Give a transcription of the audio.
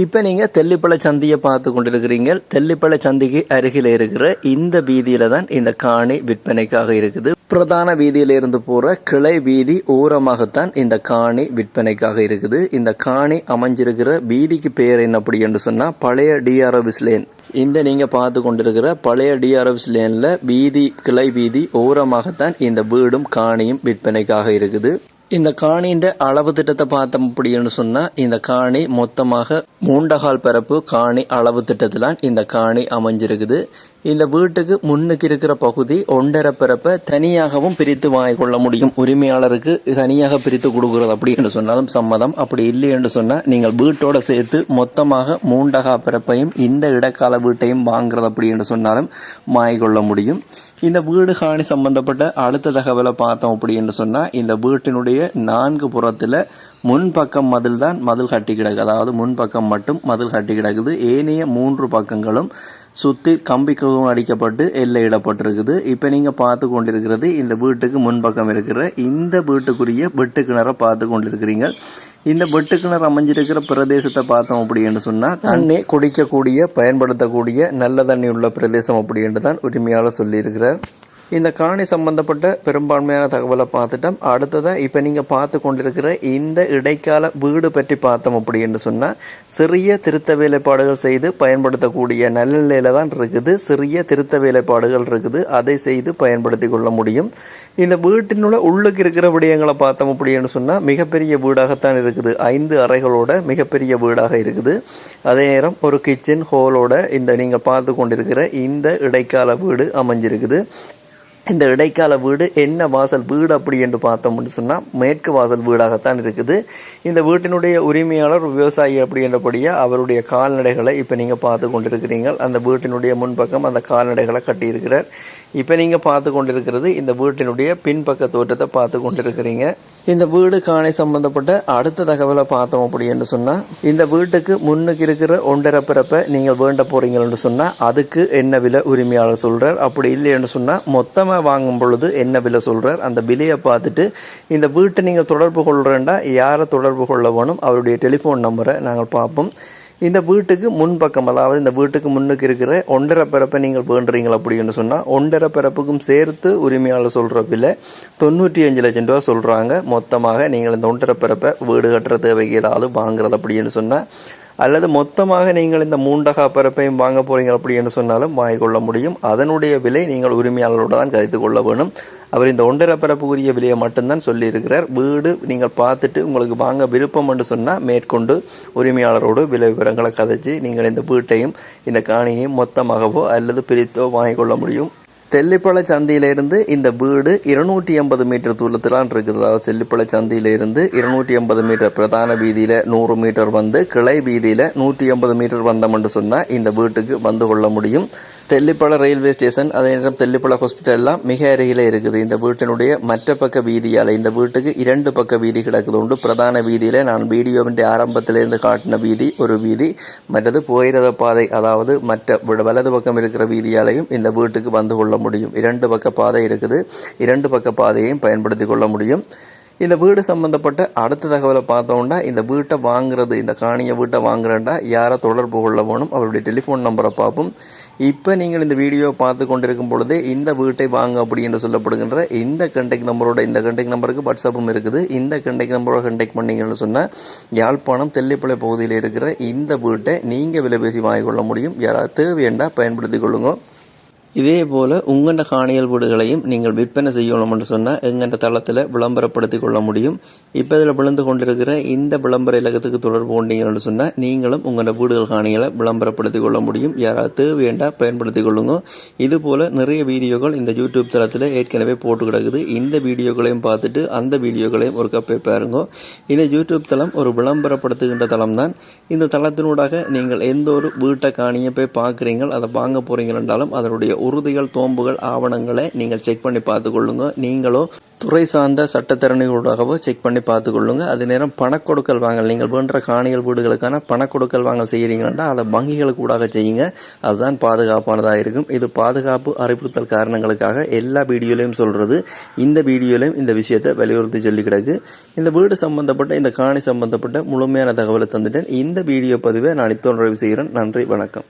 இப்போ நீங்கள் தெல்லிப்பழ சந்தியை பார்த்து கொண்டிருக்கிறீங்க. தெல்லிப்பழ சந்திக்கு அருகில் இருக்கிற இந்த வீதியில் தான் இந்த காணி விற்பனைக்காக இருக்குது. பிரதான வீதியில இருந்து கிளை வீதி ஓரமாகத்தான் இந்த காணி விற்பனைக்காக இருக்குது. இந்த காணி அமைஞ்சிருக்கிற வீதிக்கு பேர் என்ன அப்படி என்று சொன்னால் பழைய டிஆர்எஃப்ஸ் லேன் இந்த நீங்கள் பார்த்து கொண்டிருக்கிற பழைய டிஆர்எஃப்ஸ் லேனில் வீதி கிளை வீதி ஓரமாகத்தான் இந்த வீடும் காணியும் விற்பனைக்காக இருக்குது. இந்த காணின்ற அளவு திட்டத்தை பார்த்தோம் அப்படின்னு சொன்னால் இந்த காணி மொத்தமாக மூண்டகால் பரப்பு காணி அளவு திட்டத்திலான் இந்த காணி அமைஞ்சிருக்குது. இந்த வீட்டுக்கு முன்னுக்கு இருக்கிற பகுதி ஒன்றரை பிறப்பை தனியாகவும் பிரித்து வாங்கிக் கொள்ள முடியும். உரிமையாளருக்கு தனியாக பிரித்து கொடுக்குறது அப்படி என்று சொன்னாலும் சம்மதம். அப்படி இல்லை என்று சொன்னால் நீங்கள் வீட்டோட சேர்த்து மொத்தமாக மூண்டகா பிறப்பையும் இந்த இடக்கால வீட்டையும் வாங்குறது அப்படி என்று சொன்னாலும் வாங்கிக் கொள்ள முடியும். இந்த வீடு காணி சம்பந்தப்பட்ட அடுத்த தகவலை பார்த்தோம் அப்படின்னு சொன்னால் இந்த வீட்டினுடைய நான்கு புறத்தில் முன்பக்கம் மதில் தான் மதில் கட்டி கிடக்கு. அதாவது முன்பக்கம் மட்டும் மதில் கட்டி கிடக்குது. ஏனைய மூன்று பக்கங்களும் சுற்றி கம்பிக்கவும் அடிக்கப்பட்டு எல்லையிடப்பட்டிருக்குது இப்போ நீங்கள் பார்த்து கொண்டிருக்கிறது இந்த வீட்டுக்கு முன்பக்கம் இருக்கிற இந்த வீட்டுக்குரிய வெட்டு கிணறை பார்த்து கொண்டிருக்கிறீங்க. இந்த வெட்டு கிணறு அமைஞ்சிருக்கிற பிரதேசத்தை பார்த்தோம் அப்படின்னு சொன்னால் தண்ணி குடிக்கக்கூடிய பயன்படுத்தக்கூடிய நல்ல தண்ணி உள்ள பிரதேசம் அப்படின்னு தான் உரிமையாளர் சொல்லியிருக்கிறார். இந்த காணி சம்பந்தப்பட்ட பெரும்பான்மையான தகவலை பார்த்துட்டோம். அடுத்ததாக இப்போ நீங்கள் பார்த்து கொண்டிருக்கிற இந்த இடைக்கால வீடு பற்றி பார்த்தோம் அப்படின்னு சொன்னால் சிறிய திருத்த வேலைப்பாடுகள் செய்து பயன்படுத்தக்கூடிய நல்லநிலையில தான் இருக்குது. சிறிய திருத்த வேலைப்பாடுகள் இருக்குது. அதை செய்து பயன்படுத்தி கொள்ள முடியும். இந்த வீட்டினுள்ள உள்ளுக்கு இருக்கிற விடயங்களை பார்த்தோம் அப்படின்னு சொன்னால் மிகப்பெரிய வீடாகத்தான் இருக்குது. ஐந்து அறைகளோட மிகப்பெரிய வீடாக இருக்குது. அதே நேரம் ஒரு கிச்சன் ஹோலோட இந்த நீங்கள் பார்த்து கொண்டிருக்கிற இந்த இடைக்கால வீடு அமைஞ்சிருக்குது. இந்த இடைக்கால வீடு என்ன வாசல் வீடு அப்படி என்று பார்த்தோம்னு சொன்னால் மேற்கு வாசல் வீடாகத்தான் இருக்குது. இந்த வீட்டினுடைய உரிமையாளர் விவசாயி அப்படி என்றபடியாக அவருடைய கால்நடைகளை இப்போ நீங்கள் பார்த்து கொண்டிருக்கிறீங்க அந்த வீட்டினுடைய முன்பக்கம் அந்த கால்நடைகளை கட்டியிருக்கிறார். இப்போ நீங்கள் பார்த்து கொண்டிருக்கிறது இந்த வீட்டினுடைய பின்பக்க தோற்றத்தை பார்த்து கொண்டிருக்கிறீங்க. இந்த வீடு காணை சம்பந்தப்பட்ட அடுத்த தகவலை பார்த்தோம் அப்படின்னு சொன்னால் இந்த வீட்டுக்கு முன்னுக்கு இருக்கிற ஒன்றரை பிறப்பை நீங்கள் வேண்ட போகிறீங்கன்னு சொன்னால் அதுக்கு என்ன விலை உரிமையாளர் சொல்கிறார் அப்படி இல்லைன்னு சொன்னால் மொத்தமாக வாங்கும் பொழுது என்ன விலை சொல்கிறார் அந்த விலையை பார்த்துட்டு இந்த வீட்டை நீங்கள் தொடர்பு கொள்கிறேன்டா யாரை தொடர்பு கொள்ள வேணும்? அவருடைய டெலிஃபோன் நம்பரை நாங்கள் பார்ப்போம். இந்த வீட்டுக்கு முன்பக்கம் அதாவது இந்த வீட்டுக்கு முன்னுக்கு இருக்கிற ஒன்றரை பிறப்பை நீங்கள் வேண்டுறீங்க அப்படின்னு சொன்னால் ஒன்றரை பிறப்புக்கும் சேர்த்து உரிமையாளர் சொல்கிற விலை தொண்ணூற்றி அஞ்சு லட்சம் ரூபா சொல்கிறாங்க மொத்தமாக நீங்கள் இந்த ஒன்றரை பிறப்பை வீடு கட்டுற தேவைக்கு ஏதாவது வாங்குறது அப்படின்னு சொன்னால் அல்லது மொத்தமாக நீங்கள் இந்த மூண்டகா பரப்பையும் வாங்க போகிறீங்க அப்படின்னு சொன்னாலும் வாங்கிக்கொள்ள முடியும். அதனுடைய விலை நீங்கள் உரிமையாளரோடு தான் கதைத்து கொள்ள வேணும். அவர் இந்த ஒன்றரை பரப்புக்குரிய விலையை மட்டும்தான் சொல்லியிருக்கிறார். வீடு நீங்கள் பார்த்துட்டு உங்களுக்கு வாங்க விருப்பம் என்று சொன்னால் மேற்கொண்டு உரிமையாளரோடு விலை விவரங்களை கதைச்சு நீங்கள் இந்த வீட்டையும் இந்த காணியையும் மொத்தமாகவோ அல்லது பிரித்தோ வாங்கிக்கொள்ள முடியும். செல்லிப்பழ சந்தையிலிருந்து இந்த வீடு இருநூற்றி எண்பது மீட்டர் தூரத்திலான் இருக்குது? அதாவது செல்லிப்பழ சந்தையிலிருந்து இருநூற்றி எண்பது மீட்டர் பிரதான வீதியில் நூறு மீட்டர் வந்து கிளை வீதியில் நூற்றி எண்பது மீட்டர் வந்தோம்னு சொன்னால் இந்த வீட்டுக்கு வந்து கொள்ள முடியும். தெல்லிப்பளை ரயில்வே ஸ்டேஷன் அதே நேரம் தெல்லிப்பளை ஹாஸ்பிட்டல்லாம் மிக அருகில் இருக்குது. இந்த வீட்டினுடைய மற்ற பக்க வீதியால் இந்த வீட்டுக்கு இரண்டு பக்க வீதி கிடக்குது உண்டு. பிரதான வீதியில் நான் வீடியோவின் ஆரம்பத்திலிருந்து காட்டின வீதி ஒரு வீதி. மற்றது போயிரத பாதை அதாவது மற்ற வலது பக்கம் இருக்கிற வீதியாலையும் இந்த வீட்டுக்கு வந்து கொள்ள முடியும். இரண்டு பக்க பாதை இருக்குது. இரண்டு பக்க பாதையையும் பயன்படுத்தி கொள்ள முடியும். இந்த வீடு சம்மந்தப்பட்ட அடுத்த தகவலை பார்த்தோம்னா இந்த வீட்டை வாங்குறது இந்த காணியை வீட்டை வாங்குறேன்டா யாரை தொடர்பு கொள்ள வேணும் அவருடைய டெலிஃபோன் நம்பரை பார்ப்போம். இப்போ நீங்கள் இந்த வீடியோ பார்த்து கொண்டிருக்கும் பொழுது இந்த வீட்டை வாங்க அப்படி என்று சொல்லப்படுகின்ற இந்த கண்டெக்ட் நம்பரோட இந்த கண்டெக்ட் நம்பருக்கு வாட்ஸ்அப்பும் இருக்குது. இந்த கண்டெக்ட் நம்பரோட கண்டெக்ட் பண்ணீங்கன்னு சொன்னால் யாழ்ப்பாணம் தெல்லிப்பளை பகுதியில் இருக்கிற இந்த வீட்டை நீங்கள் விலை பேசி வாங்கிக்கொள்ள முடியும். யாராவது தேவையண்டா பயன்படுத்தி கொள்ளுங்க. இதே போல் உங்கள்ட காணியல் வீடுகளையும் நீங்கள் விற்பனை செய்யணும்னு சொன்னால் எங்கள்ட தளத்தில் விளம்பரப்படுத்தி கொள்ள முடியும். இப்போ இதில் விழுந்து கொண்டிருக்கிற இந்த விளம்பர இலக்கத்துக்கு தொடர்பு கொண்டீங்கன்னு சொன்னால் நீங்களும் உங்களோட வீடுகள் காணிகளை விளம்பரப்படுத்தி கொள்ள முடியும். யாராவது வேண்டாம் பயன்படுத்தி கொள்ளுங்க. இது போல் நிறைய வீடியோக்கள் இந்த யூடியூப் தளத்தில் ஏற்கனவே போட்டு கிடக்குது. இந்த வீடியோக்களையும் பார்த்துட்டு அந்த வீடியோக்களையும் ஒரு கப்பே பாருங்க. இந்த யூடியூப் தளம் ஒரு விளம்பரப்படுத்துகின்ற தளம் தான் இந்த தளத்தினூடாக நீங்கள் எந்த ஒரு வீட்டை காணியை போய் பார்க்குறீங்க அதை வாங்க போகிறீங்க என்றாலும் அதனுடைய உறுதிகள் தோம்புகள் ஆவணங்களை நீங்கள் செக் பண்ணி பார்த்துக்கொள்ளுங்க. நீங்களோ துறை சார்ந்த சட்டத்திறனைகளாகவோ செக் பண்ணி பார்த்துக்கொள்ளுங்க. அதே நேரம் பணக்கொடுக்கல் வாங்கல். நீங்கள் வேண்ட காணிகள் வீடுகளுக்கான பணக்கொடுக்கல் வாங்கல் செய்கிறீங்கன்னா அதை வங்கிகளுக்கு ஊடாக செய்யுங்க. அதுதான் பாதுகாப்பானதாக இருக்கும். இது பாதுகாப்பு அறிவுறுத்தல் காரணங்களுக்காக எல்லா வீடியோலையும் சொல்கிறது இந்த வீடியோலையும் இந்த விஷயத்தை வலியுறுத்தி சொல்லி கிடக்கு. இந்த வீடு சம்பந்தப்பட்ட இந்த காணி சம்பந்தப்பட்ட முழுமையான தகவலை தந்துட்டேன். இந்த வீடியோ பதிவை நான் இத்தோன்றவு செய்கிறேன். நன்றி வணக்கம்.